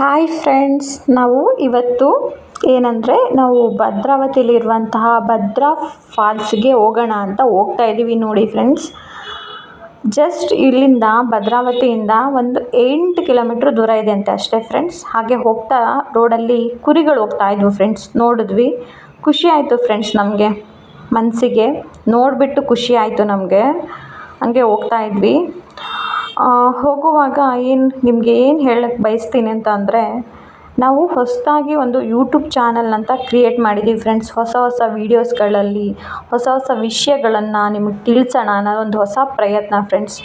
Hi friends ನಾವು ಇವತ್ತು ಏನಂದರೆ ನಾವು ಭದ್ರಾವತಿಯಲ್ಲಿರುವಂತಹ ಭದ್ರಾ ಫಾಲ್ಸ್ಗೆ ಹೋಗೋಣ ಅಂತ ಹೋಗ್ತಾ ಇದ್ದೀವಿ ನೋಡಿ ಫ್ರೆಂಡ್ಸ್ ಜಸ್ಟ್ ಇಲ್ಲಿಂದ ಭದ್ರಾವತಿಯಿಂದ ಒಂದು ಎಂಟು ಕಿಲೋಮೀಟ್ರ್ ದೂರ ಇದೆ ಅಂತೆ ಅಷ್ಟೇ ಫ್ರೆಂಡ್ಸ್ ಹಾಗೆ ಹೋಗ್ತಾ ರೋಡಲ್ಲಿ ಕುರಿಗಳು ಹೋಗ್ತಾ ಇದ್ವು ಫ್ರೆಂಡ್ಸ್ ನೋಡಿದ್ವಿ. ಖುಷಿ ಆಯಿತು ಫ್ರೆಂಡ್ಸ್ ನಮಗೆ. ಮನಸ್ಸಿಗೆ ನೋಡಿಬಿಟ್ಟು ಖುಷಿ ಆಯಿತು ನಮಗೆ. ಹಂಗೆ ಹೋಗ್ತಾ ಇದ್ವಿ. ಹೋಗುವಾಗ ಏನು, ನಿಮಗೆ ಏನು ಹೇಳಕ್ಕೆ ಬಯಸ್ತೀನಿ ಅಂತ ಅಂದರೆ, ನಾವು ಹೊಸದಾಗಿ ಒಂದು ಯೂಟ್ಯೂಬ್ ಚಾನಲ್ ಅಂತ ಕ್ರಿಯೇಟ್ ಮಾಡಿದ್ದೀವಿ ಫ್ರೆಂಡ್ಸ್ ಹೊಸ ಹೊಸ ವೀಡಿಯೋಸ್ಗಳಲ್ಲಿ ಹೊಸ ಹೊಸ ವಿಷಯಗಳನ್ನು ನಿಮಗೆ ತಿಳಿಸೋಣ ಅನ್ನೋ ಒಂದು ಹೊಸ ಪ್ರಯತ್ನ ಫ್ರೆಂಡ್ಸ್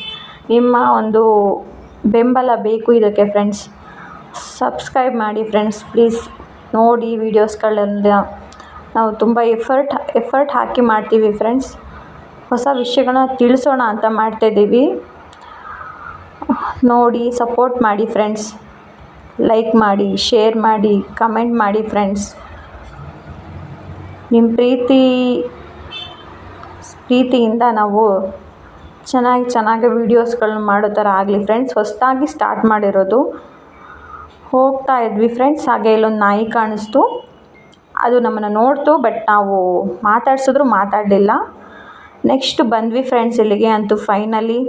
ನಿಮ್ಮ ಒಂದು ಬೆಂಬಲ ಬೇಕು ಇದಕ್ಕೆ ಫ್ರೆಂಡ್ಸ್ ಸಬ್ಸ್ಕ್ರೈಬ್ ಮಾಡಿ ಫ್ರೆಂಡ್ಸ್ ಪ್ಲೀಸ್ ನೋಡಿ ವೀಡಿಯೋಸ್ಗಳೆಲ್ಲ ನಾವು ತುಂಬ ಎಫರ್ಟ್ ಎಫರ್ಟ್ ಹಾಕಿ ಮಾಡ್ತೀವಿ ಫ್ರೆಂಡ್ಸ್ ಹೊಸ ವಿಷಯಗಳನ್ನ ತಿಳಿಸೋಣ ಅಂತ ಮಾಡ್ತಾಯಿದ್ದೀವಿ ನೋಡಿ ಸಪೋರ್ಟ್ ಮಾಡಿ ಫ್ರೆಂಡ್ಸ್ ಲೈಕ್ ಮಾಡಿ ಶೇರ್ ಮಾಡಿ ಕಮೆಂಟ್ ಮಾಡಿ ಫ್ರೆಂಡ್ಸ್ ನಿಮ್ಮ ಪ್ರೀತಿ, ಪ್ರೀತಿಯಿಂದ ನಾವು ಚೆನ್ನಾಗಿ ಚೆನ್ನಾಗಿ ವೀಡಿಯೋಸ್ಗಳನ್ನ ಮಾಡೋ ಥರ ಆಗಲಿ ಫ್ರೆಂಡ್ಸ್ ಹೊಸದಾಗಿ ಸ್ಟಾರ್ಟ್ ಮಾಡಿರೋದು. ಹೋಗ್ತಾ ಇದ್ವಿ ಫ್ರೆಂಡ್ಸ್ ಹಾಗೆ ಇಲ್ಲೊಂದು ನಾಯಿ ಕಾಣಿಸ್ತು. ಅದು ನಮ್ಮನ್ನು ನೋಡ್ತು ಬಟ್ ನಾವು ಮಾತಾಡ್ಸಿದ್ರು ಮಾತಾಡಲಿಲ್ಲ. ನೆಕ್ಸ್ಟ್ ಬಂದ್ವಿ ಫ್ರೆಂಡ್ಸ್ ಇಲ್ಲಿಗೆ ಅಂತೂ ಫೈನಲಿ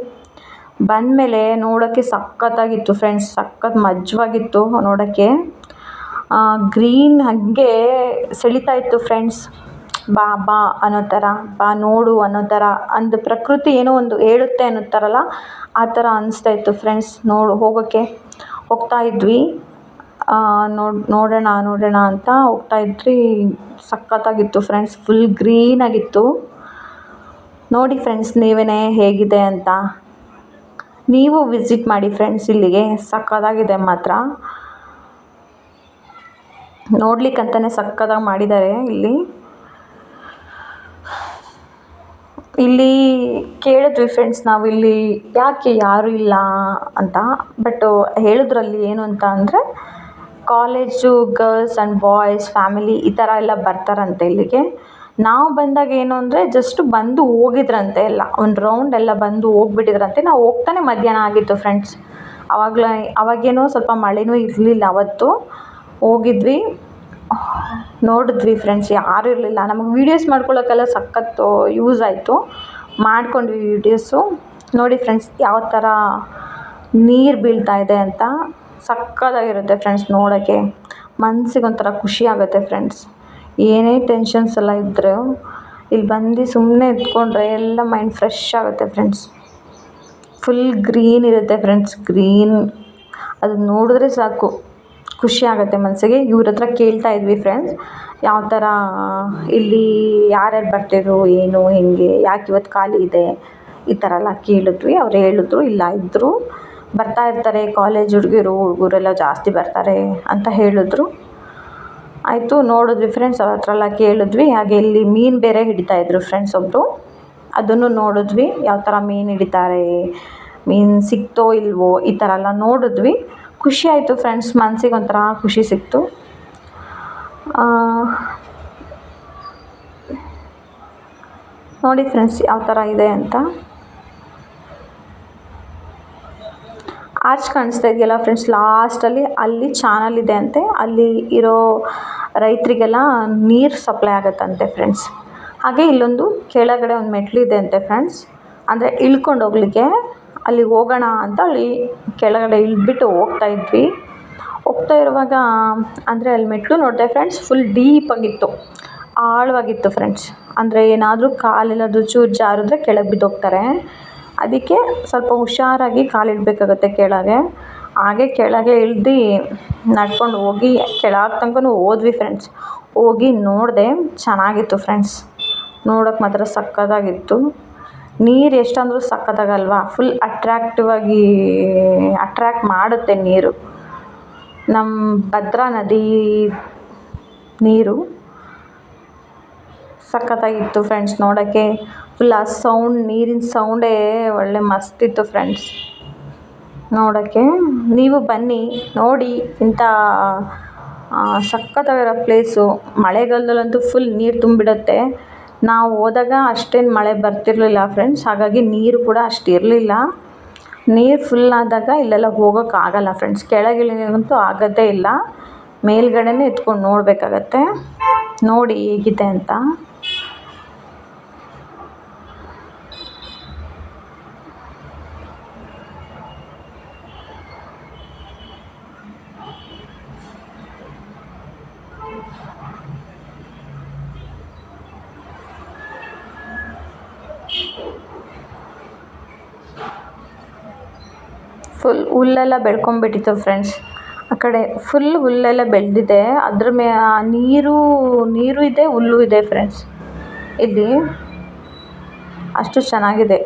ಬಂದಮೇಲೆ ನೋಡೋಕ್ಕೆ ಸಖತ್ತಾಗಿತ್ತು ಫ್ರೆಂಡ್ಸ್, ಸಖತ್ ಮಜವಾಗಿತ್ತು ನೋಡೋಕ್ಕೆ. ಗ್ರೀನ್ ಹಾಗೆ ಸೆಳೀತಾ ಇತ್ತು ಫ್ರೆಂಡ್ಸ್. ಬಾ ಬಾ ಅನ್ನೋ ಥರ, ಬಾ ನೋಡು ಅನ್ನೋ ಥರ, ಅಂದು ಪ್ರಕೃತಿ ಏನೋ ಒಂದು ಹೇಳುತ್ತೆ ಅನ್ನುತ್ತಾರಲ್ಲ ಆ ಥರ ಅನಿಸ್ತಾ ಇತ್ತು ಫ್ರೆಂಡ್ಸ್, ನೋಡು ಹೋಗೋಕ್ಕೆ. ಹೋಗ್ತಾ ಇದ್ವಿ. ನೋಡಿ, ನೋಡೋಣ ನೋಡೋಣ ಅಂತ ಹೋಗ್ತಾ ಇದ್ವಿ ಸಖತ್ತಾಗಿತ್ತು ಫ್ರೆಂಡ್ಸ್, ಫುಲ್ ಗ್ರೀನಾಗಿತ್ತು ನೋಡಿ ಫ್ರೆಂಡ್ಸ್ ನೀವೇ ಹೇಗಿದೆ ಅಂತ. ನೀವು ವಿಸಿಟ್ ಮಾಡಿ ಫ್ರೆಂಡ್ಸ್ ಇಲ್ಲಿಗೆ ಸಕ್ಕದಾಗಿದೆ ಮಾತ್ರ. ನೋಡ್ಲಿಕ್ಕಂತಲೇ ಸಕ್ಕದಾಗಿ ಮಾಡಿದ್ದಾರೆ ಇಲ್ಲಿ. ಇಲ್ಲಿ ಕೇಳಿದ್ವಿ ಫ್ರೆಂಡ್ಸ್ ನಾವು, ಇಲ್ಲಿ ಯಾಕೆ ಯಾರೂ ಇಲ್ಲ ಅಂತ. ಬಟ್ ಹೇಳಿದ್ರಲ್ಲಿ ಏನು ಅಂತ ಅಂದರೆ college girls and boys family ಈ ಥರ ಎಲ್ಲ ಬರ್ತಾರಂತೆ ಇಲ್ಲಿಗೆ. ನಾವು ಬಂದಾಗ ಏನು ಅಂದರೆ ಜಸ್ಟ್ ಬಂದು ಹೋಗಿದ್ರಂತೆ ಎಲ್ಲ. ಒಂದು ರೌಂಡ್ ಎಲ್ಲ ಬಂದು ಹೋಗ್ಬಿಟ್ಟಿದ್ರಂತೆ. ನಾವು ಹೋಗ್ತಾನೆ ಮಧ್ಯಾಹ್ನ ಆಗಿತ್ತು ಫ್ರೆಂಡ್ಸ್ ಅವಾಗ್ಲ, ಅವಾಗೇನೋ ಸ್ವಲ್ಪ ಮಳೆನೂ ಇರಲಿಲ್ಲ ಅವತ್ತು. ಹೋಗಿದ್ವಿ. ನೋಡಿದ್ವಿ ಫ್ರೆಂಡ್ಸ್ ಯಾರು ಇರಲಿಲ್ಲ. ನಮಗೆ ವೀಡಿಯೋಸ್ ಮಾಡ್ಕೊಳ್ಳೋಕ್ಕೆಲ್ಲ ಸಖತ್ತು ಯೂಸ್ ಆಯಿತು. ಮಾಡ್ಕೊಂಡ್ವಿ ವೀಡಿಯೋಸು ನೋಡಿ ಫ್ರೆಂಡ್ಸ್ ಯಾವ ಥರ ನೀರು ಬೀಳ್ತಾ ಇದೆ ಅಂತ ಸಕ್ಕತ್ತಾಗಿರುತ್ತೆ ಫ್ರೆಂಡ್ಸ್ ನೋಡೋಕ್ಕೆ. ಮನ್ಸಿಗೆ ಒಂಥರ ಖುಷಿ ಆಗುತ್ತೆ ಫ್ರೆಂಡ್ಸ್ ಏನೇ ಟೆನ್ಷನ್ಸ್ ಎಲ್ಲ ಇದ್ದರೂ ಇಲ್ಲಿ ಬಂದು ಸುಮ್ಮನೆ ಎತ್ಕೊಂಡ್ರೆ ಎಲ್ಲ ಮೈಂಡ್ ಫ್ರೆಶ್ ಆಗುತ್ತೆ ಫ್ರೆಂಡ್ಸ್ ಫುಲ್ ಗ್ರೀನ್ ಇರುತ್ತೆ ಫ್ರೆಂಡ್ಸ್ ಗ್ರೀನ್ ಅದು ನೋಡಿದ್ರೆ ಸಾಕು. ಖುಷಿ ಆಗುತ್ತೆ ಮನಸ್ಸಿಗೆ. ಇವ್ರ ಹತ್ರ ಕೇಳ್ತಾ ಇದ್ವಿ ಫ್ರೆಂಡ್ಸ್ ಯಾವ ಥರ ಇಲ್ಲಿ ಯಾರ್ಯಾರು ಬರ್ತಿದ್ರು, ಏನು, ಹೇಗೆ, ಯಾಕೆ ಇವತ್ತು ಖಾಲಿ ಇದೆ? ಈ ಥರ ಎಲ್ಲ ಕೇಳಿದ್ವಿ. ಅವ್ರು ಹೇಳಿದ್ರು, ಇಲ್ಲ ಇದ್ದರು ಬರ್ತಾ ಇರ್ತಾರೆ. ಕಾಲೇಜ್ ಹುಡುಗಿರು, ಹುಡುಗರೆಲ್ಲ ಜಾಸ್ತಿ ಬರ್ತಾರೆ ಅಂತ ಹೇಳಿದ್ರು. ಆಯಿತು, ನೋಡಿದ್ವಿ ಫ್ರೆಂಡ್ಸ್ ಅವ್ರ ಹತ್ರ ಎಲ್ಲ ಕೇಳಿದ್ವಿ. ಹಾಗೆ ಇಲ್ಲಿ ಮೀನು ಬೇರೆ ಹಿಡಿತಾ ಇದ್ರು ಫ್ರೆಂಡ್ಸ್ ಒಬ್ಬರು ಅದನ್ನು ನೋಡಿದ್ವಿ, ಯಾವ ಥರ ಮೀನು ಹಿಡಿತಾರೆ, ಮೀನು ಸಿಕ್ತೋ ಇಲ್ವೋ ಈ ಥರ ಎಲ್ಲ ನೋಡಿದ್ವಿ. ಖುಷಿ ಆಯಿತು ಫ್ರೆಂಡ್ಸ್ ಮನ್ಸಿಗೆ ಒಂಥರ ಖುಷಿ ಸಿಕ್ತು. ನೋಡಿ ಫ್ರೆಂಡ್ಸ್ ಯಾವ ಥರ ಇದೆ ಅಂತ. ಆರ್ಚ್ ಕಾಣಿಸ್ತಾ ಇದೆಯಲ್ಲ ಫ್ರೆಂಡ್ಸ್ ಲಾಸ್ಟಲ್ಲಿ ಅಲ್ಲಿ ಚಾನಲ್ ಇದೆ ಅಂತೆ. ಅಲ್ಲಿ ಇರೋ ರೈತರಿಗೆಲ್ಲ ನೀರು ಸಪ್ಲೈ ಆಗುತ್ತಂತೆ ಫ್ರೆಂಡ್ಸ್ ಹಾಗೆ ಇಲ್ಲೊಂದು ಕೆಳಗಡೆ ಒಂದು ಮೆಟ್ಲು ಇದೆ ಅಂತೆ ಫ್ರೆಂಡ್ಸ್ ಅಂದರೆ ಇಳ್ಕೊಂಡು ಹೋಗ್ಲಿಕ್ಕೆ ಅಲ್ಲಿ ಹೋಗೋಣ ಅಂತ ಅಲ್ಲಿ ಕೆಳಗಡೆ ಇಳಿದ್ಬಿಟ್ಟು ಹೋಗ್ತಾ ಇದ್ವಿ. ಹೋಗ್ತಾ ಇರುವಾಗ, ಅಂದರೆ ಅಲ್ಲಿ ಮೆಟ್ಲು ನೋಡಿದೆ ಫ್ರೆಂಡ್ಸ್ ಫುಲ್ ಡೀಪಾಗಿತ್ತು ಆಳವಾಗಿತ್ತು ಫ್ರೆಂಡ್ಸ್ ಅಂದರೆ ಏನಾದರೂ ಕಾಲೆಲ್ಲಾದರೂ ಚೂರು ಜಾರಿದ್ರೆ ಕೆಳಗೆ ಬಿದ್ದೋಗ್ತಾರೆ. ಅದಕ್ಕೆ ಸ್ವಲ್ಪ ಹುಷಾರಾಗಿ ಕಾಲಿಡಬೇಕಾಗತ್ತೆ ಕೆಳಗೆ. ಹಾಗೆ ಕೆಳಗೆ ಇಳ್ದು ನಡ್ಕೊಂಡು ಹೋಗಿ, ಕೆಳಗೆ ತನಕನೂ ಹೋದ್ವಿ ಫ್ರೆಂಡ್ಸ್ ಹೋಗಿ ನೋಡಿದೆ ಚೆನ್ನಾಗಿತ್ತು ಫ್ರೆಂಡ್ಸ್ ನೋಡೋಕೆ ಮಾತ್ರ ಸಕ್ಕತ್ತಾಗಿತ್ತು ನೀರು ಎಷ್ಟಂದರೂ ಸಕ್ಕತ್ತಾಗಲ್ವಾ? ಫುಲ್ ಅಟ್ರ್ಯಾಕ್ಟಿವ್ ಆಗಿ ಅಟ್ರ್ಯಾಕ್ಟ್ ಮಾಡುತ್ತೆ ನೀರು. ನಮ್ಮ ಭದ್ರಾ ನದಿ ನೀರು ಸಕ್ಕತ್ತಾಗಿತ್ತು ಫ್ರೆಂಡ್ಸ್ ನೋಡೋಕ್ಕೆ. ಫುಲ್ ಆ ಸೌಂಡ್ ನೀರಿನ ಸೌಂಡೇ ಒಳ್ಳೆ ಮಸ್ತಿತ್ತು ಫ್ರೆಂಡ್ಸ್ ನೋಡೋಕ್ಕೆ ನೀವು ಬನ್ನಿ, ನೋಡಿ ಇಂಥ ಸಕ್ಕತ್ತಾಗಿರೋ ಪ್ಲೇಸು ಮಳೆಗಾಲದಲ್ಲಂತೂ ಫುಲ್ ನೀರು ತುಂಬಿಡುತ್ತೆ. ನಾವು ಹೋದಾಗ ಅಷ್ಟೇನು ಮಳೆ ಬರ್ತಿರಲಿಲ್ಲ ಫ್ರೆಂಡ್ಸ್ ಹಾಗಾಗಿ ನೀರು ಕೂಡ ಅಷ್ಟು ಇರಲಿಲ್ಲ. ನೀರು ಫುಲ್ ಆದಾಗ ಇಲ್ಲೆಲ್ಲ ಹೋಗೋಕ್ಕಾಗಲ್ಲ ಫ್ರೆಂಡ್ಸ್ ಕೆಳಗಿಳಿಯಂತೂ ಆಗೋದೇ ಇಲ್ಲ. ಮೇಲ್ಗಡೆನೇ ಎತ್ಕೊಂಡು ನೋಡಬೇಕಾಗತ್ತೆ. ನೋಡಿ ಹೇಗಿದೆ ಅಂತ. ಫುಲ್ ಹುಲ್ಲೆಲ್ಲ ಬೆಳ್ಕೊಂಬಿಟ್ಟಿತ್ತು ಫ್ರೆಂಡ್ಸ್ ಆ ಕಡೆ ಫುಲ್ ಹುಲ್ಲೆಲ್ಲ ಬೆಳೆದಿದೆ. ಅದ್ರ ಮೇ ನೀರು ನೀರು ಇದೆ, ಹುಲ್ಲು ಇದೆ ಫ್ರೆಂಡ್ಸ್ ಇಲ್ಲಿ ಅಷ್ಟು ಚೆನ್ನಾಗಿದೆ.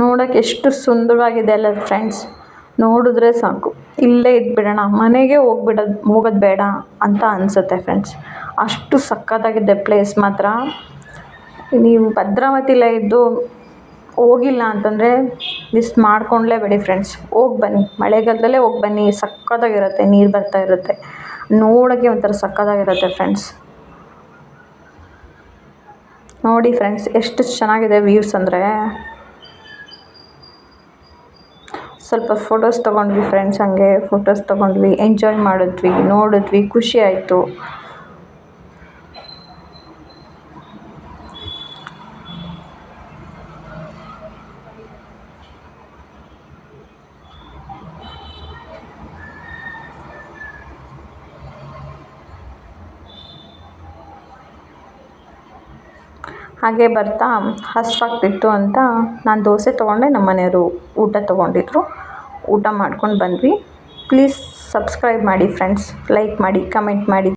ನೋಡೋಕೆ ಎಷ್ಟು ಸುಂದರವಾಗಿದೆ ಅಲ್ಲ ಫ್ರೆಂಡ್ಸ್ ನೋಡಿದ್ರೆ ಸಾಕು. ಇಲ್ಲೇ ಇದ್ಬಿಡೋಣ. ಮನೆಗೆ ಹೋಗ್ಬಿಡೋದು, ಹೋಗೋದು ಬೇಡ ಅಂತ ಅನಿಸುತ್ತೆ ಫ್ರೆಂಡ್ಸ್ ಅಷ್ಟು ಸಖತ್ತಾಗಿದೆ ಪ್ಲೇಸ್ ಮಾತ್ರ. ನೀವು ಭದ್ರಾವತಿಲೇ ಇದ್ದು ಹೋಗಿಲ್ಲ ಅಂತಂದರೆ ಮಿಸ್ ಮಾಡ್ಕೊಂಡ್ಲೇಬೇಡಿ ಫ್ರೆಂಡ್ಸ್ ಹೋಗಿ ಬನ್ನಿ. ಮಳೆಗಾಲದಲ್ಲೇ ಹೋಗಿ ಬನ್ನಿ. ಸಖತ್ತಾಗಿರುತ್ತೆ. ನೀರು ಬರ್ತಾ ಇರುತ್ತೆ. ನೋಡೋಕ್ಕೆ ಒಂಥರ ಸಖತ್ತಾಗಿರುತ್ತೆ ಫ್ರೆಂಡ್ಸ್ ನೋಡಿ ಫ್ರೆಂಡ್ಸ್ ಎಷ್ಟು ಚೆನ್ನಾಗಿದೆ ವ್ಯೂಸ್ ಅಂದರೆ. ಸ್ವಲ್ಪ ಫೋಟೋಸ್ ತಗೊಂಡ್ವಿ ಫ್ರೆಂಡ್ಸ್ ಹಂಗೆ ಫೋಟೋಸ್ ತಗೊಂಡ್ವಿ ಎಂಜಾಯ್ ಮಾಡಿದ್ವಿ ನೋಡಿದ್ವಿ ಖುಷಿ ಆಯಿತು. ಹಾಗೆ ಬರ್ತಾ ಹಸಿವಾಗ್ತಿತ್ತು ಅಂತ ನಾನು ದೋಸೆ ತೊಗೊಂಡೆ, ನಮ್ಮ ಮನೆಯವರು ಊಟ ತೊಗೊಂಡಿದ್ರು. ಊಟ ಮಾಡ್ಕೊಂಡು ಬಂದ್ವಿ. ಪ್ಲೀಸ್ ಸಬ್ಸ್ಕ್ರೈಬ್ ಮಾಡಿ ಫ್ರೆಂಡ್ಸ್ ಲೈಕ್ ಮಾಡಿ ಕಮೆಂಟ್ ಮಾಡಿ.